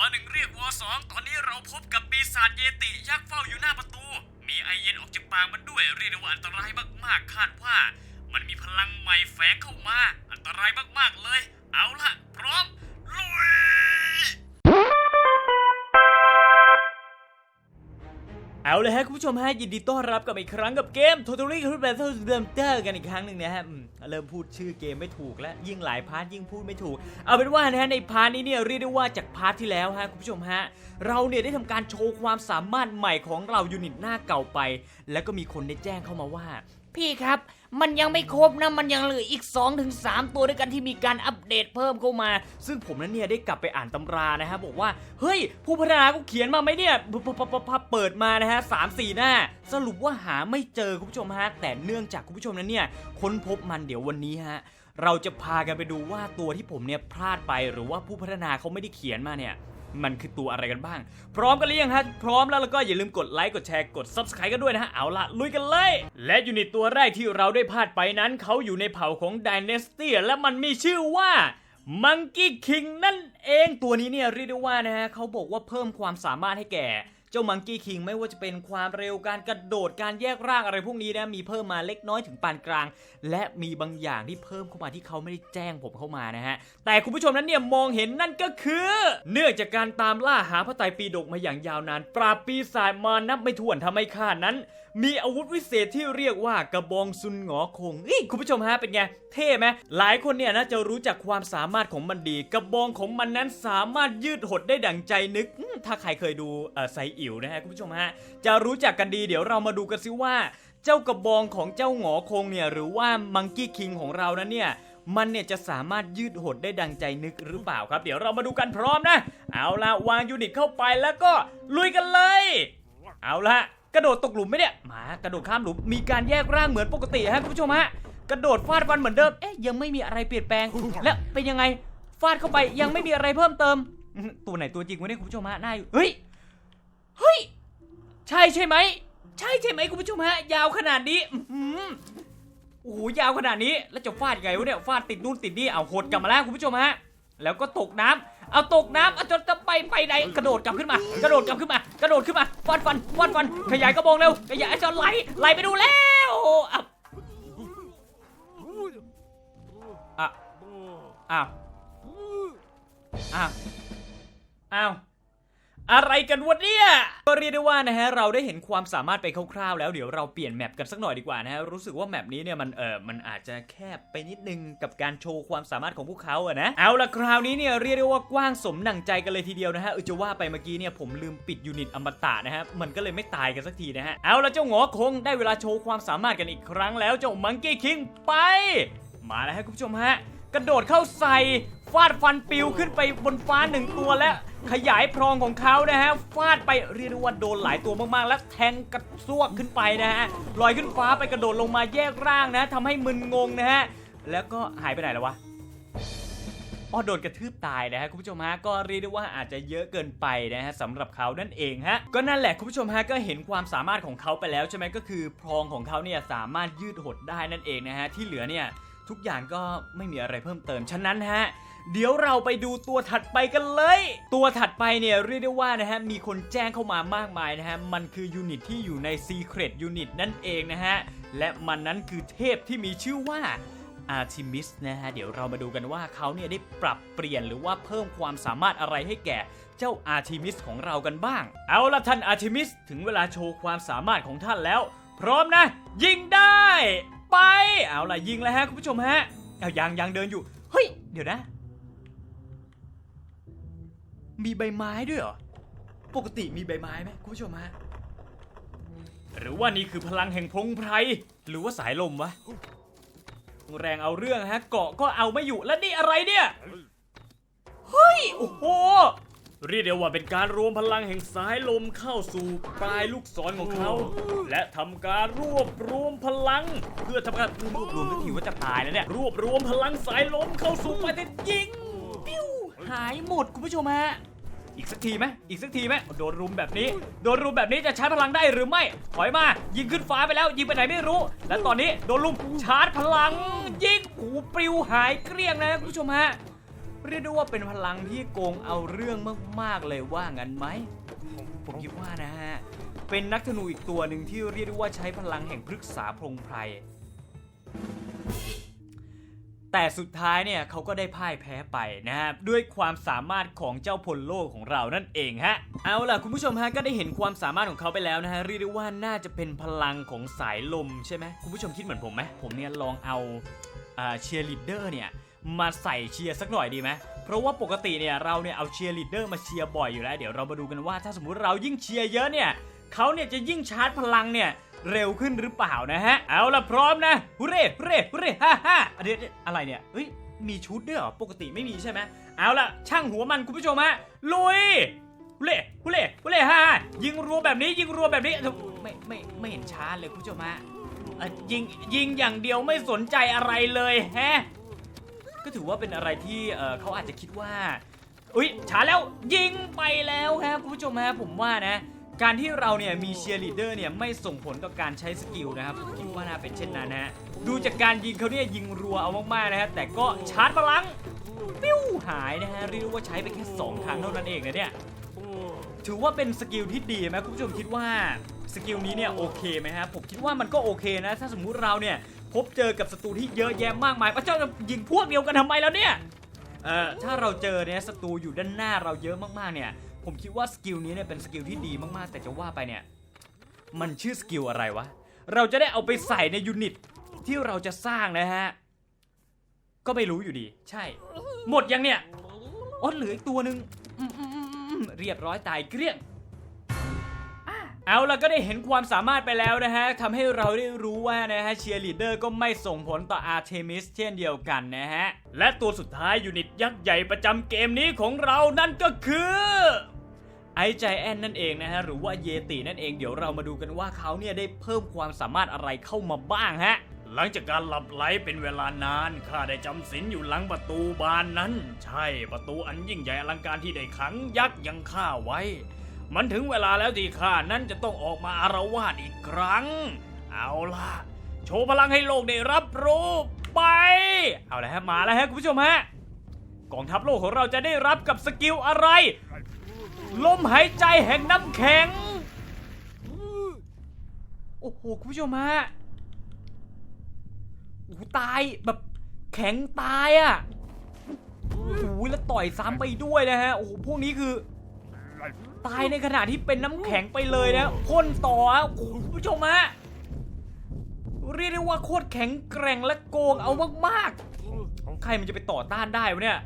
วอหนึ่งเรียกวอสองตอนนี้เราพบกับปีศาจเยติยักษ์เฝ้าอยู่หน้าประตู มีไอเย็นออกจากปากมันด้วยเรียกได้ว่าอันตรายมากๆคาดว่า มันมีพลังใหม่แฝงเข้ามา อันตรายมากๆเลย เอาละพร้อมลุย เอาเลยฮะคุณผู้ชมฮะยินดีต้อนรับกลับมาอีกครั้งกับเกม Totally c r u Battle s i m u l a t o r กันอีกครั้งหนึ่งนะฮะเริ่มพูดชื่อเกมไม่ถูกแล้วยิ่งหลายพาร์ทยิ่งพูดไม่ถูก เอาเป็นว่านะฮะในพาร์ทนี้เนี่ยเรียกได้ว่าจากพาร์ทที่แล้วฮะคุณผู้ชมฮะเราเนี่ยได้ทำการโชว์ความสามารถใหม่ของเรายูนิตหน้าเก่าไป แล้วก็มีคนได้แจ้งเข้ามาว่า พี่ครับ มันยังไม่ครบนะ มันยังเหลืออีก 2-3 ตัวด้วยกันที่มีการอัปเดตเพิ่มเข้ามา ซึ่งผมนั้นเนี่ยได้กลับไปอ่านตำรานะฮะบอกว่า เฮ้ย ผู้พัฒนาเขาเขียนมาไหมเนี่ยเปิดมานะฮะสามสี่หน้า สรุปว่าหาไม่เจอคุณผู้ชมฮะ แต่เนื่องจากคุณผู้ชมนั้นเนี่ยค้นพบมันเดี๋ยววันนี้ฮะเราจะพากันไปดูว่าตัวที่ผมเนี่ยพลาดไปหรือว่าผู้พัฒนาเขาไม่ได้เขียนมาเนี่ย มันคือตัวอะไรกันบ้าง พร้อมกันหรือยังฮะ พร้อมแล้วแล้วก็อย่าลืมกดไลค์กดแชร์กด Subscribe กันด้วยนะฮะ เอาละลุยกันเลย และยูนิตตัวแรกที่เราได้พลาดไปนั้น เขาอยู่ในเผ่าของ Dynasty และมันมีชื่อว่ามังกี้คิงนั่นเองตัวนี้เนี่ยเรียกได้ว่านะฮะเขาบอกว่าเพิ่มความสามารถให้แก่ เจ้ามังกี้คิงไม่ว่าจะเป็นความเร็วการกระโดดการแยกร่างอะไรพวกนี้นะมีเพิ่มมาเล็กน้อยถึงปานกลาง และมีบางอย่างที่เพิ่มเข้ามาที่เขาไม่ได้แจ้งผมเข้ามานะฮะแต่คุณผู้ชมนั้นเนี่ยมองเห็นนั่นก็คือ เนื่องจากการตามล่าหาพระไตรปิฎกมาอย่างยาวนาน ปราบปีศาจมานับไม่ถ้วนทำให้ข้านั้น มีอาวุธวิเศษที่เรียกว่ากระบองซุนหงอคงอีคุณผู้ชมฮะเป็นไง เท่ไหมหลายคนเนี่ยน่าจะรู้จักความสามารถของมันดี กระบองของมันนั้นสามารถยืดหดได้ดั่งใจนึก ถ้าใครเคยดูไซอิ๋วนะฮะคุณผู้ชมฮะจะรู้จักกันดีเดี๋ยวเรามาดูกันซิว่า เจ้ากระบองของเจ้าหงอคงเนี่ยหรือว่ามังกี้คิงของเรานั้นเนี่ยมันเนี่ยจะสามารถยืดหดได้ดังใจนึกหรือเปล่าครับ เดี๋ยวเรามาดูกันพร้อมนะ เอาละวางยูนิตเข้าไปแล้วก็ลุยกันเลย เอาละ กระโดดตกหลุมไหมเนี่ยหมากระโดดข้ามหลุมมีการแยกร่างเหมือนปกติฮะคุณผู้ชมฮะกระโดดฟาดฟันเหมือนเดิมเอ๊ะยังไม่มีอะไรเปลี่ยนแปลง แล้วเป็นยังไงฟาดเข้าไปยังไม่มีอะไรเพิ่มเติม ตัวไหนตัวจริงวะเนี่ยคุณผู้ชมฮะหน้าอยู่เฮ้ยเฮ้ยใช่ใช่ไหมใช่ใช่ไหมคุณผู้ชมฮะ ยาวขนาดนี้โอ้โหยาวขนาดนี้แล้วจะฟาดยังไงวะเนี่ยฟาดติดนู่นติดนี่เอาหดกลับมาแล้วคุณผู้ชมฮะแล้วก็ตกน้ำ เอาตกน้ำเอาจนจะไปไปไหนกระโดดกลับขึ้นมา กระโดดกลับขึ้นมา กระโดดขึ้นมาฟาดฟันฟาดฟันขยายกระบองเร็วขยายจนไหลไหลไปดูแล้วอะอะอ้าวอ้าวอ้าว อะไรกันวะเนี่ยก็เรียกได้ว่านะฮะเราได้เห็นความสามารถไปคร่าวๆแล้วเดี๋ยวเราเปลี่ยนแมปกันสักหน่อยดีกว่านะฮะรู้สึกว่าแมปนี้เนี่ยมันเออมันอาจจะแคบไปนิดนึงกับการโชว์ความสามารถของพวกเขาอะนะเอาละคราวนี้เนี่ยเรียกได้ว่ากว้างสมหนังใจกันเลยทีเดียวนะฮะเออจะว่าไปเมื่อกี้เนี่ยผมลืมปิดยูนิตอมตะนะฮะมันก็เลยไม่ตายกันสักทีนะฮะเอาละเจ้าหงอคงได้เวลาโชว์ความสามารถกันอีกครั้งแล้วเจ้ามังกี้คิงไป มาแล้วฮะคุณผู้ชมฮะ กระโดดเข้าใส่ฟาดฟันปิวขึ้นไปบนฟ้าหนึ่งตัวและขยายพรองของเขานะฮะฟาดไปเรียกได้ว่าโดนหลายตัวมากๆ แล้วแทงกระซวกขึ้นไปนะฮะลอยขึ้นฟ้าไปกระโดดลงมาแยกร่างนะทำให้มึนงงนะฮะแล้วก็หายไปไหนแล้ววะอ๋อโดนกระทืบตายนะฮะคุณผู้ชมฮะก็เรียกได้ว่าอาจจะเยอะเกินไปนะฮะสำหรับเขานั่นเองฮะก็นั่นแหละคุณผู้ชมฮะก็เห็นความสามารถของเขาไปแล้วใช่ไหมก็คือพรองของเขาเนี่ยสามารถยืดหดได้นั่นเองนะฮะที่เหลือเนี่ย ทุกอย่างก็ไม่มีอะไรเพิ่มเติม ฉะนั้นฮะ เดี๋ยวเราไปดูตัวถัดไปกันเลย ตัวถัดไปเนี่ยเรียกได้ว่านะฮะ มีคนแจ้งเข้ามามากมายนะฮะ มันคือยูนิตที่อยู่ใน Secret Unit นั่นเองนะฮะ และมันนั้นคือเทพที่มีชื่อว่า Artemis นะฮะ เดี๋ยวเรามาดูกันว่าเขาเนี่ยได้ปรับเปลี่ยนหรือว่าเพิ่มความสามารถอะไรให้แก่เจ้า Artemis ของเรากันบ้าง เอาละท่าน Artemis ถึงเวลาโชว์ความสามารถของท่านแล้ว พร้อมนะ ยิงได้ ไป เอาล่ะยิงแล้วฮะคุณผู้ชมฮะเอายังยังเดินอยู่ เฮ้ย เดี๋ยวนะ มีใบไม้ด้วยเหรอ ปกติมีใบไม้ไหมคุณผู้ชมฮะ หรือว่านี่คือพลังแห่งพงไพร หรือว่าสายลมวะ แรงเอาเรื่องฮะ เกาะก็เอาไม่อยู่แล้วนี่อะไรเนี่ย เฮ้ย โอ้โห เรียกได้ว่าเป็นการรวมพลังแห่งสายลมเข้าสู่ปลายลูกศรของเขา และทำการรวบรวมพลัง เพื่อทำการรวบรวมก็ถือว่าจะตายแล้วเนี่ยรวบรวมพลังสายลมเข้าสู่ปลายเส้นยิงปิ้วหายหมดคุณผู้ชมฮะอีกสักทีไหมอีกสักทีไหมโดนรุมแบบนี้ โดนรุมแบบนี้จะชาร์จพลังได้หรือไม่ ถอยมา ยิงขึ้นฟ้าไปแล้ว ยิงไปไหนไม่รู้ และตอนนี้โดนรุมชาร์จพลัง ยิงโอ้โหปลิวหายเกลี้ยงนะคุณผู้ชมฮะ เรียกได้ว่าเป็นพลังที่โกงเอาเรื่องมากๆเลยว่างั้นไหม ผมคิดว่านะฮะ เป็นนักธนูอีกตัวหนึ่งที่เรียกได้ว่าใช้พลังแห่งพฤกษาพรงไพร แต่สุดท้ายเนี่ยเขาก็ได้พ่ายแพ้ไปนะฮะด้วยความสามารถของเจ้าพลโลของเรานั่นเองฮะ เอาล่ะคุณผู้ชมฮะก็ได้เห็นความสามารถของเขาไปแล้วนะฮะเรียกได้ว่าน่าจะเป็นพลังของสายลมใช่ไหมคุณผู้ชมคิดเหมือนผมไหมผมเนี่ยลองเอาเชียร์ลีดเดอร์เนี่ย มาใส่เชียร์สักหน่อยดีไหมเพราะว่าปกติเนี่ยเราเนี่ยเอาเชียร์ลีดเดอร์มาเชียร์บ่อยอยู่แล้ว เดี๋ยวเรามาดูกันว่าถ้าสมมุติเรายิ่งเชียร์เยอะเนี่ยเขาเนี่ยจะยิ่งชาร์จพลังเนี่ยเร็วขึ้นหรือเปล่านะฮะ เอาล่ะพร้อมนะฮุเร่ฮุเร่ฮุเร่ฮ่าฮ่าอะไรเนี่ยเฮ้ยมีชุดด้วยเหรอปกติไม่มีใช่ไหมเอาล่ะช่างหัวมันคุณผู้ชมฮะลุยฮุเล่ฮุเล่ฮุเล่ฮ่ายิงรัวแบบนี้ยิงรัวแบบนี้ไม่ไม่ไม่เห็นชาร์จเลยคุณผู้ชมฮะยิงยิงอย่างเดียวไม่สนใจอะไรเลยแฮะ ก็ถือว่าเป็นอะไรที่เขาอาจจะคิดว่า อุ้ยช้าแล้วยิงไปแล้วครับคุณผู้ชมฮะผมว่านะ การที่เราเนี่ยมีเชียร์ลีดเดอร์เนี่ยไม่ส่งผลต่อการใช้สกิลนะครับผมคิดว่าน่าเป็นเช่นนั้นนะฮะดูจากการยิงเขาเนี่ยยิงรัวเอามากๆนะฮะแต่ก็ชาร์จพลังปิ้วหายนะฮะเรียกว่าใช้ไปแค่สองครั้งเท่านั้นเองนะเนี่ยถือว่าเป็นสกิลที่ดีไหมคุณผู้ชมคิดว่าสกิลนี้เนี่ยโอเคไหมฮะผมคิดว่ามันก็โอเคนะ ถ้าสมมุติเราเนี่ย พบเจอกับศัตรูที่เยอะแยะมากมายพระเจ้าจะยิงพวกเดียวกันทำไมแล้วเนี่ยเอ่อถ้าเราเจอเนี่ยศัตรูอยู่ด้านหน้าเราเยอะมากๆเนี่ย ผมคิดว่าสกิลนี้เนี่ยเป็นสกิลที่ดีมากๆ แต่จะว่าไปเนี่ย มันชื่อสกิลอะไรวะ เราจะได้เอาไปใส่ในยูนิตที่เราจะสร้างนะฮะ ก็ไม่รู้อยู่ดี ใช่ หมดยังเนี่ยอ๋อเหลืออีกตัวหนึ่งเรียบร้อยตายเกลี้ยง เอาละก็ได้เห็นความสามารถไปแล้วนะฮะทำให้เราได้รู้ว่านะฮะเชียร์ลีดเดอร์ก็ไม่ส่งผลต่ออาร์เทมิสเช่นเดียวกันนะฮะ และตัวสุดท้ายยูนิตยักษ์ใหญ่ประจำเกมนี้ของเรานั่นก็คือไอใจแอนนั่นเองนะฮะ หรือว่าเยตินั่นเองเดี๋ยวเรามาดูกันว่าเขาเนี่ยได้เพิ่มความสามารถอะไรเข้ามาบ้างฮะ หลังจากการหลับไหลเป็นเวลานานข้าได้จำศีลอยู่หลังประตูบานนั้น ใช่ประตูอันยิ่งใหญ่อลังการที่ได้ขังยักษ์ยังข้าไว้ มันถึงเวลาแล้วที่ข้านั้นจะต้องออกมาอารวาสอีกครั้ง เอาล่ะ โชว์พลังให้โลกได้รับรู้ไป เอาละฮะมาแล้วฮะคุณผู้ชมฮะกองทัพโลกของเราจะได้รับกับสกิลอะไร ลมหายใจแห่งน้ำแข็ง โอ้โหคุณผู้ชมฮะโอ้ตายแบบแข็งตายอะโอ้โหแล้วต่อยซ้ำไปด้วยนะฮะ โอ้โหพวกนี้คือ ตายในขณะที่เป็นน้ำแข็งไปเลยนะพ่นต่อคุณผู้ชมฮะเรียกได้ว่าโคตรแข็งแกร่งและโกงเอามากๆ ใครมันจะไปต่อต้านได้วะเนี่ย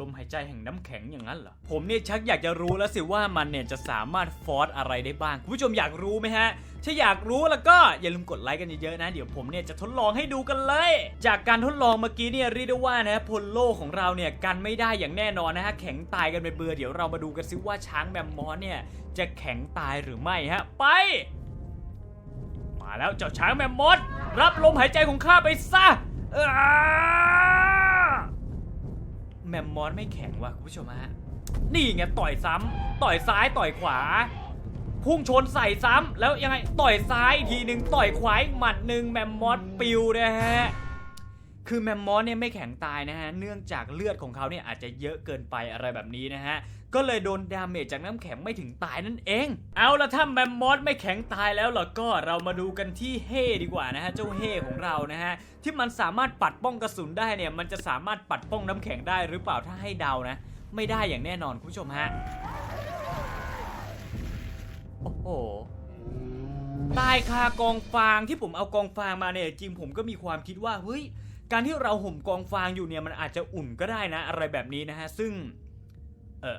ลมหายใจแห่งน้ำแข็งอย่างนั้นเหรอ ผมเนี่ยชักอยากจะรู้แล้วสิว่ามันเนี่ยจะสามารถฟอร์สอะไรได้บ้าง คุณผู้ชมอยากรู้ไหมฮะ ถ้าอยากรู้แล้วก็อย่าลืมกดไลค์กันเยอะๆนะ เดี๋ยวผมเนี่ยจะทดลองให้ดูกันเลย จากการทดลองเมื่อกี้เนี่ยเรียกได้ว่านะพลโลของเราเนี่ยกันไม่ได้อย่างแน่นอนนะฮะแข็งตายกันเป็นเบื่อเดี๋ยวเรามาดูกันซิว่าช้างแมมมอสเนี่ยจะแข็งตายหรือไม่ฮะ ไป มาแล้วเจ้าช้างแมมมอสรับลมหายใจของข้าไปซะ แมมมอสไม่แข็งว่ะคุณผู้ชมฮะนี่ไงต่อยซ้ำต่อยซ้ายต่อยขวา พุ่งชนใส่ซ้ำแล้วยังไงต่อยซ้ายทีหนึ่งต่อยขวาอีกหมัดหนึ่งแมมมอสปิวนะฮะ คือแมมมอสเนี่ยไม่แข็งตายนะฮะ เนื่องจากเลือดของเขาเนี่ยอาจจะเยอะเกินไปอะไรแบบนี้นะฮะ ก็เลยโดนดาเมจจากน้ำแข็งไม่ถึงตายนั่นเอง เอาละถ้าแมมมอสไม่แข็งตายแล้วล่ะก็เรามาดูกันที่เฮดีกว่านะฮะ เจ้าเฮของเรานะฮะ ที่มันสามารถปัดป้องกระสุนได้เนี่ย มันจะสามารถปัดป้องน้ำแข็งได้หรือเปล่าถ้าให้เดานะ ไม่ได้อย่างแน่นอนคุณผู้ชมฮะ โอ้โหตายคากองฟางที่ผมเอากองฟางมาเนี่ยจริงผมก็มีความคิดว่าเฮ้ย การที่เราห่มกองฟางอยู่เนี่ยมันอาจจะอุ่นก็ได้นะ อะไรแบบนี้นะฮะ ซึ่ง เออ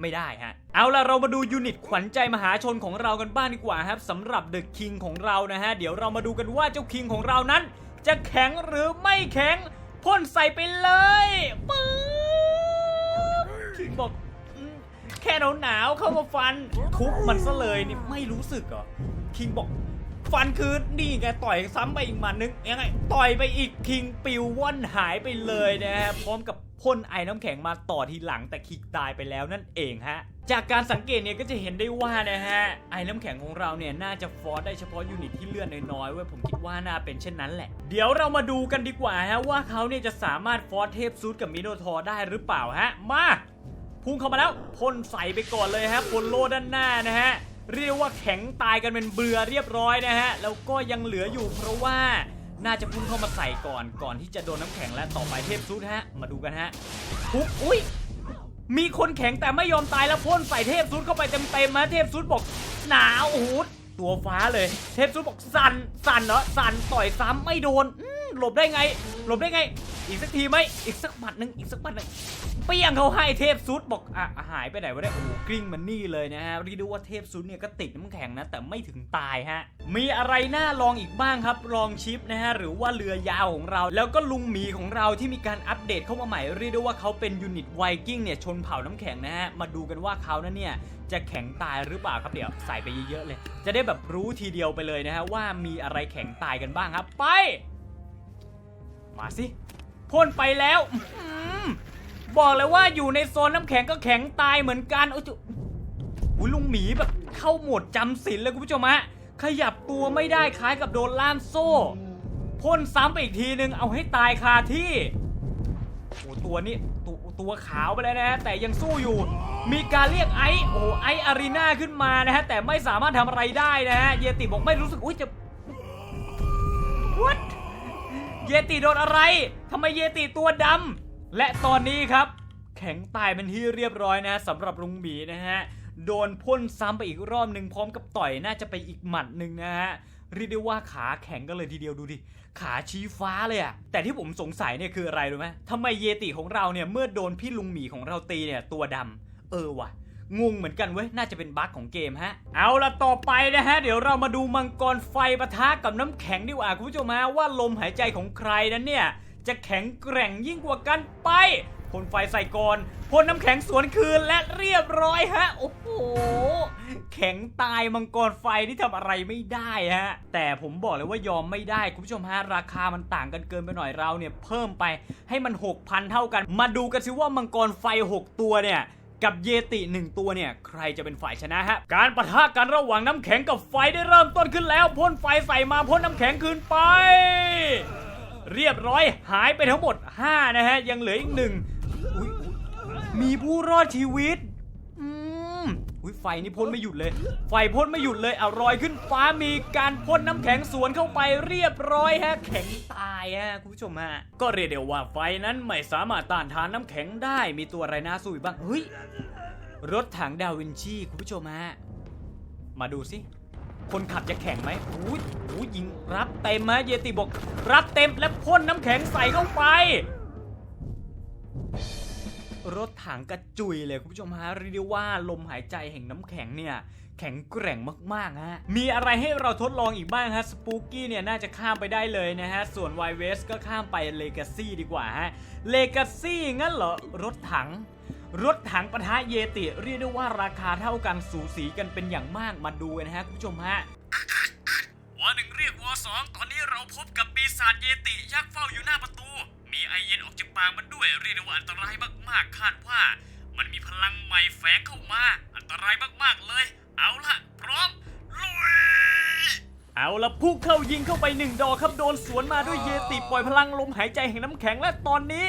ไม่ได้ฮะ เอาล่ะเรามาดูยูนิตขวัญใจมหาชนของเรากันบ้างดีกว่าครับสำหรับเดอะคิงของเรานะฮะ เดี๋ยวเรามาดูกันว่าเจ้าคิงของเรานั้น จะแข็งหรือไม่แข็งพ่นใส่ไปเลยปึ๊บคิงบอกแค่หนาวๆเข้ามาฟัน ทุบมันซะเลยนี่ไม่รู้สึกเหรอคิงบอก ฟันคืนนี่ไงต่อยซ้ำไปอีกหมัดนึงยังไงต่อยไปอีกคิงปิวว่อนหายไปเลยนะฮะพร้อมกับพ่นไอ้น้ำแข็งมาต่อทีหลังแต่คิกตายไปแล้วนั่นเองฮะ จากการสังเกตเนี่ยก็จะเห็นได้ว่านะฮะไอ้น้ำแข็งของเราเนี่ยน่าจะฟอสได้เฉพาะยูนิตที่เลื่อนน้อยๆเว้ยผมคิดว่าน่าเป็นเช่นนั้นแหละ เดี๋ยวเรามาดูกันดีกว่าฮะว่าเขาเนี่ยจะสามารถฟอสเทพซูดกับมิโนทอได้หรือเปล่าฮะ มาพุ่งเข้ามาแล้วพ่นใส่ไปก่อนเลยฮะพ่นโลด้านหน้านะฮะ เรียกว่าแข็งตายกันเป็นเบือเรียบร้อยนะฮะ แล้วก็ยังเหลืออยู่เพราะว่าน่าจะพุ่งเข้ามาใส่ก่อนก่อนที่จะโดนน้ำแข็งและต่อไปเทพซุดฮะ มาดูกันฮะทุบอุ้ยมีคนแข็งแต่ไม่ยอมตายแล้วพ่นใส่เทพซุดเข้าไปเต็มๆนะเทพซุดบอกหนาวโอ้โหตัวฟ้าเลย เทพซุดบอกสั่นสั่นเหรอสั่นต่อยซ้ำไม่โดนหลบได้ไง หลบได้ไง อีกสักทีไหมอีกสักหมัดหนึ่งอีกสักหมัดหนึ่งเปี้ยงเขาให้เทพซุดบอกอะหายไปไหนวะเนี่ยโอ้โหกลิ้งมันนี่เลยนะฮะเรียกได้ว่าเทพซุดเนี่ยก็ติดน้ำแข็งนะแต่ไม่ถึงตายฮะ มีอะไรน่าลองอีกบ้างครับลองชิปนะฮะหรือว่าเรือยาวของเรา แล้วก็ลุงหมีของเราที่มีการอัปเดตเข้ามาใหม่เรียกได้ว่าเขาเป็นยูนิตไวกิ้งเนี่ยชนเผ่าน้ำแข็งนะฮะมาดูกันว่าเขานั้นเนี่ยจะแข็งตายหรือเปล่าครับเดี๋ยวใส่ไปเยอะๆเลย จะได้แบบรู้ทีเดียวไปเลยนะฮะว่ามีอะไรแข็งตายกันบ้างครับ ไป มาสิ พ่นไปแล้วบอกเลยว่าอยู่ในโซนน้ำแข็งก็แข็งตายเหมือนกันโอ้ยจุอุ้ยลุงหมีแบบเข้าโหมดจำศีลเลยคุณผู้ชมฮะขยับตัวไม่ได้คล้ายกับโดนล่ามโซ่พ่นซ้ำไปอีกทีนึงเอาให้ตายคาที่โอ้ตัวนี้ตัวตัวขาวไปแล้วนะฮะแต่ยังสู้อยู่ มีการเรียกไอซ์โอ้ไอซ์อารีนาขึ้นมานะฮะแต่ไม่สามารถทำอะไรได้นะฮะเยติบอกไม่รู้สึกอุ้ยจะ what เยติโดนอะไร ทำไมเยติตัวดำและตอนนี้ครับ แข็งตายเป็นที่เรียบร้อยนะสำหรับลุงหมีนะฮะ โดนพ่นซ้ำไปอีกรอบหนึ่งพร้อมกับต่อยน่าจะไปอีกหมัดหนึ่งนะฮะเรียกได้ว่าขาแข็งกันเลยทีเดียวดูดิ ขาชี้ฟ้าเลยอะแต่ที่ผมสงสัยเนี่ยคืออะไรรู้ไหมทำไมเยติของเราเนี่ยเมื่อโดนพี่ลุงหมีของเราตีเนี่ยตัวดำเออว่ะงงเหมือนกันเว้ย น่าจะเป็นบั๊กของเกมฮะ เอาละต่อไปนะฮะ เดี๋ยวเรามาดูมังกรไฟปะทะกับน้ำแข็งดีกว่าคุณผู้ชมฮะว่าลมหายใจของใครนั้นเนี่ย จะแข็งแกร่งยิ่งกว่ากันไปพ่นไฟใส่ก่อนพ่นน้ำแข็งสวนคืนและเรียบร้อยฮะ โอ้โห แข็งตายมังกรไฟที่ทำอะไรไม่ได้ฮะ แต่ผมบอกเลยว่ายอมไม่ได้ คุณผู้ชมฮะ ราคามันต่างกันเกินไปหน่อยเราเนี่ย เพิ่มไปให้มัน 6,000 เท่ากัน มาดูกันสิว่ามังกรไฟ 6 ตัวเนี่ยกับเยติหนึ่งตัวเนี่ย ใครจะเป็นฝ่ายชนะฮะ การปะทะกันระหว่างน้ำแข็งกับไฟได้เริ่มต้นขึ้นแล้วพ่นไฟใส่มาพ่นน้ำแข็งคืนไป เรียบร้อยหายไปทั้งหมด 5 นะฮะ ยังเหลืออีกหนึ่งมีผู้รอดชีวิต อืมอุ้ยไฟนี่พ่นไม่หยุดเลย ไฟพ่นไม่หยุดเลยเอารอยขึ้นฟ้ามีการพ่นน้ำแข็งสวนเข้าไปเรียบร้อยฮะ แข็งตายฮะคุณผู้ชมฮะ ก็เรียกได้ว่าไฟนั้นไม่สามารถต้านทานน้ำแข็งได้ มีตัวอะไรน่าสู้บ้าง เฮ้ย รถถังดาวินชีคุณผู้ชมฮะ มาดูสิ คนขับจะแข่งไหมอุ้ยอุ้ยยิงรับเต็มฮะเยติบอกรับเต็มและพ่นน้ำแข็งใส่เข้าไป รถถังกระจุยเลยคุณผู้ชมฮะเรียกได้ว่าลมหายใจแห่งน้ำแข็งเนี่ยแข็งแกร่งมากๆฮะ มีอะไรให้เราทดลองอีกบ้างฮะ สปูกี้เนี่ยน่าจะข้ามไปได้เลยนะฮะ ส่วนไวเวสก็ข้ามไปเลกาซี่ดีกว่าฮะ เลกาซี่งั้นเหรอ รถถัง รถถังปะทะเยติเรียกได้ว่าราคาเท่ากันสูสีกันเป็นอย่างมากมาดูนะฮะคุณผู้ชมฮะวอหนึ่งเรียกวอสองตอนนี้เราพบกับปีศาจเยติยักษ์เฝ้าอยู่หน้าประตู มีไอเย็นออกจากปากมันด้วยเรียกได้ว่าอันตรายมากๆคาดว่า มันมีพลังใหม่แฝงเข้ามา อันตรายมากๆเลย เอาละพร้อมลุย เอาละพุ่งเข้ายิงเข้าไปหนึ่งดอกครับโดนสวนมาด้วยเยติปล่อยพลังลมหายใจแห่งน้ำแข็งและตอนนี้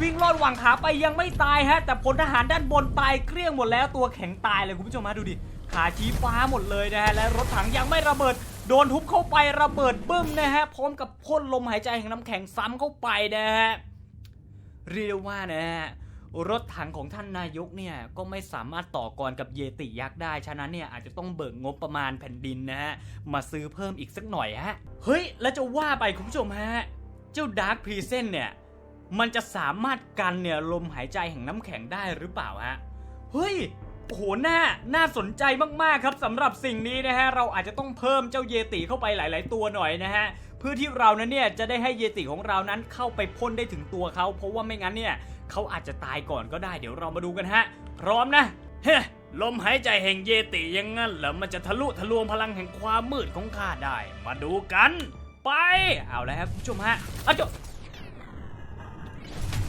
วิ่งลอดหว่างขาไปยังไม่ตายฮะ แต่พลทหารด้านบนตายเกลี้ยงหมดแล้วตัวแข็งตายเลยคุณผู้ชมฮะดูดิขาชี้ฟ้าหมดเลยนะฮะและรถถังยังไม่ระเบิด โดนทุบเข้าไประเบิดบึ้มนะฮะพร้อมกับพ่นลมหายใจแห่งน้ำแข็งซ้ำเข้าไปนะฮะเรียกว่านะฮะ รถถังของท่านนายกเนี่ยก็ไม่สามารถต่อกรกับเยติยักษ์ได้ ฉะนั้นเนี่ยอาจจะต้องเบิกงบประมาณแผ่นดินนะฮะ มาซื้อเพิ่มอีกสักหน่อยฮะ เฮ้ย แล้วจะว่าไปคุณผู้ชมฮะ เจ้าดาร์คพรีเซนเนี่ย มันจะสามารถกันเนี่ยลมหายใจแห่งน้ำแข็งได้หรือเปล่าฮะ เฮ้ยโอ้โหน่า น่าสนใจมาก ๆ ครับสำหรับสิ่งนี้นะฮะ เราอาจจะต้องเพิ่มเจ้าเยติเข้าไปหลาย ๆ ตัวหน่อยนะฮะ พื่อที่เรานั้นเนี่ยจะได้ให้เยติของเรานั้นเข้าไปพ่นได้ถึงตัวเขาเพราะว่าไม่งั้นเนี่ยเขาอาจจะตายก่อนก็ได้เดี๋ยวเรามาดูกันฮะ พร้อมนะเฮ้ลมหายใจแห่งเยติยังงั้นเหรอมันจะทะลุทะลวงพลังแห่งความมืดของข้าได้ มาดูกัน ไป เอาแล้วครับคุณผู้ชมฮะอาจ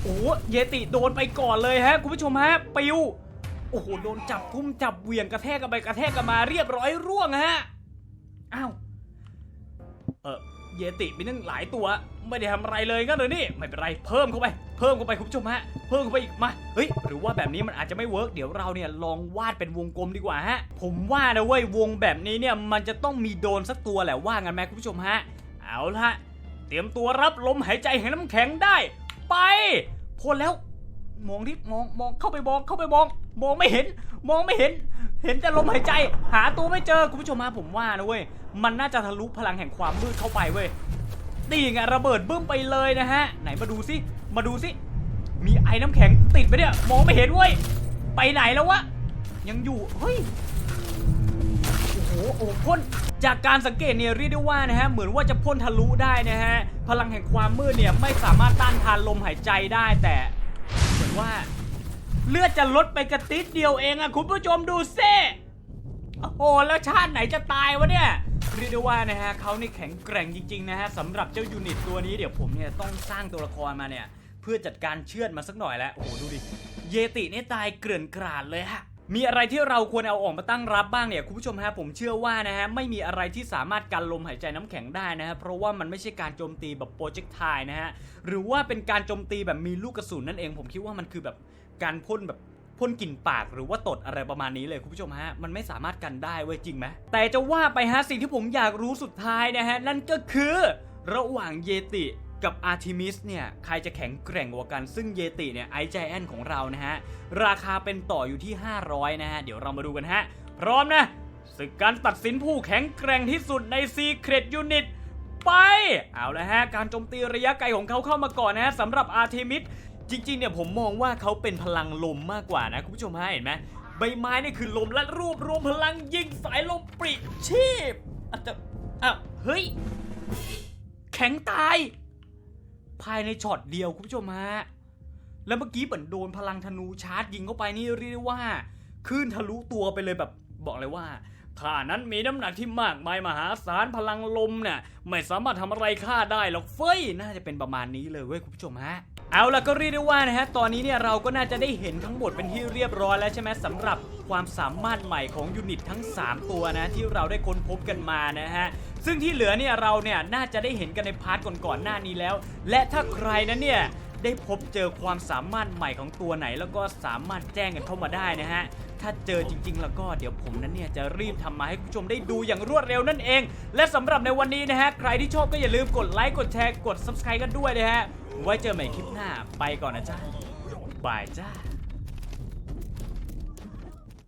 โอ้เยติโดนไปก่อนเลยฮะคุณผู้ชมฮะปิวโอ้โหโดนจับทุ่มจับเหวี่ยงกระแทกกันไปกระแทกกันมาเรียบร้อยร่วงฮะอ้าวเออ เยติมีตั้งหลายตัว ไม่ได้ทำอะไรเลยงั้นเลยนี่ไม่เป็นไรเพิ่มเข้าไป เพิ่มเข้าไปคุณผู้ชมฮะเพิ่มเข้าไปอีกมาเฮ้ยหรือว่าแบบนี้มันอาจจะไม่เวิร์กเดี๋ยวเราเนี่ยลองวาดเป็นวงกลมดีกว่าฮะ ผมว่านะเว้ยวงแบบนี้เนี่ยมันจะต้องมีโดนสักตัวแหละว่างันไหมคุณผู้ชมฮะเอาละเตรียมตัวรับลมหายใจแห่งน้ำแข็งได้ ไปพ่นแล้วมองที่มองมองเข้าไปมองเข้าไปมอง มองไม่เห็น มองไม่เห็น เห็นแต่ลมหายใจ หาตัวไม่เจอคุณผู้ชมฮะผมว่านะเว้ย มันน่าจะทะลุพลังแห่งความมืดเข้าไปเว้ยนี่ไงระเบิดบึ้มไปเลยนะฮะ ไหนมาดูสิมาดูสิมีไอ้น้ำแข็งติดไปเนี่ยมองไม่เห็นเว้ยไปไหนแล้ววะยังอยู่เฮ้ยโอ้โหโอ้พ่นจากการสังเกตเนี่ยเรียกได้ว่านะฮะเหมือนว่าจะพ่นทะลุได้นะฮะพลังแห่งความมืดเนี่ยไม่สามารถต้านทานลมหายใจได้แต่เหมือนว่าเลือดจะลดไปกระติดเดียวเองอะคุณผู้ชมดูซ่โอ้โหแล้วชาติไหนจะตายวะเนี่ย เรียกได้ว่านะฮะเขานี่แข็งแกร่งจริงๆนะฮะสำหรับเจ้ายูนิตตัวนี้เดี๋ยวผมเนี่ยต้องสร้างตัวละครมาเนี่ย เพื่อจัดการเชือดมาสักหน่อยแล้วโอ้โหดูดิเยติเนี่ยตายเกลื่อนกราดเลยฮะมีอะไรที่เราควรเอาออกมาตั้งรับบ้างเนี่ยคุณผู้ชมฮะผมเชื่อว่านะฮะไม่มีอะไรที่สามารถกันลมหายใจน้ำแข็งได้นะฮะเพราะว่ามันไม่ใช่การโจมตีแบบโปรเจกต์ไทนะฮะหรือว่าเป็นการโจมตีแบบมีลูกกระสุนนั่นเอง ผมคิดว่ามันคือแบบการพ่นแบบ พ่นกลิ่นปากหรือว่าตดอะไรประมาณนี้เลยคุณผู้ชมฮะ มันไม่สามารถกันได้เว้ยจริงไหมแต่จะว่าไปฮะสิ่งที่ผมอยากรู้สุดท้ายนะฮะ นั่นก็คือ ระหว่างเยติกับอาร์ทิมิสเนี่ย ใครจะแข็งแกร่งกว่ากัน ซึ่งเยติเนี่ยไอจแอนของเรานะฮะ ราคาเป็นต่ออยู่ที่ 500 นะฮะ เดี๋ยวเรามาดูกันฮะ พร้อมนะศึกการตัดสินผู้แข็งแกร่งที่สุดใน Secret Unit ไป เอาละฮะ การโจมตีระยะไกลของเขาเข้ามาก่อนนะฮะสำหรับอาร์ i มิส จริงๆเนี่ยผมมองว่าเขาเป็นพลังลมมากกว่านะคุณผู้ชมฮะเห็นไหมใบไม้นี่คือลมและรวบรวมพลังยิงสายลมปริชีพอาจจะอ้าวเฮ้ย แข็งตาย ภายในช็อตเดียวคุณผู้ชมฮะแล้วเมื่อกี้เหมือนโดนพลังธนูชาร์จยิงเข้าไปนี่เรียกได้ว่าคลื่นทะลุตัวไปเลยแบบบอกเลยว่า ข้านั้นมีน้ำหนักที่มากมายมหาศาลพลังลมเนี่ยไม่สามารถทำอะไรข้าได้หรอกเฟ้ย น่าจะเป็นประมาณนี้เลยเว้ยคุณผู้ชมฮะเอาล่ะก็เรียกได้ว่านะฮะตอนนี้เนี่ยเราก็น่าจะได้เห็นทั้งหมดเป็นที่เรียบร้อยแล้วใช่ไหมสำหรับความสามารถใหม่ของยูนิตทั้ง 3 ตัวนะที่เราได้ค้นพบกันมานะฮะซึ่งที่เหลือเนี่ยเราเนี่ยน่าจะได้เห็นกันในพาร์ทก่อนๆหน้านี้แล้ว และถ้าใครนั้นเนี่ย ได้พบเจอความสามารถใหม่ของตัวไหน แล้วก็สามารถแจ้งกันเข้ามาได้นะฮะ ถ้าเจอจริง ๆ แล้วก็เดี๋ยวผมนั้นเนี่ยจะรีบทำมาให้คุณผู้ชมได้ดูอย่างรวดเร็วนั่นเอง และสำหรับในวันนี้นะฮะ ใครที่ชอบก็อย่าลืมกดไลค์กดแชร์กด subscribe กันด้วยนะฮะ ไว้เจอใหม่คลิปหน้าไปก่อนนะจ๊ะบายจ้า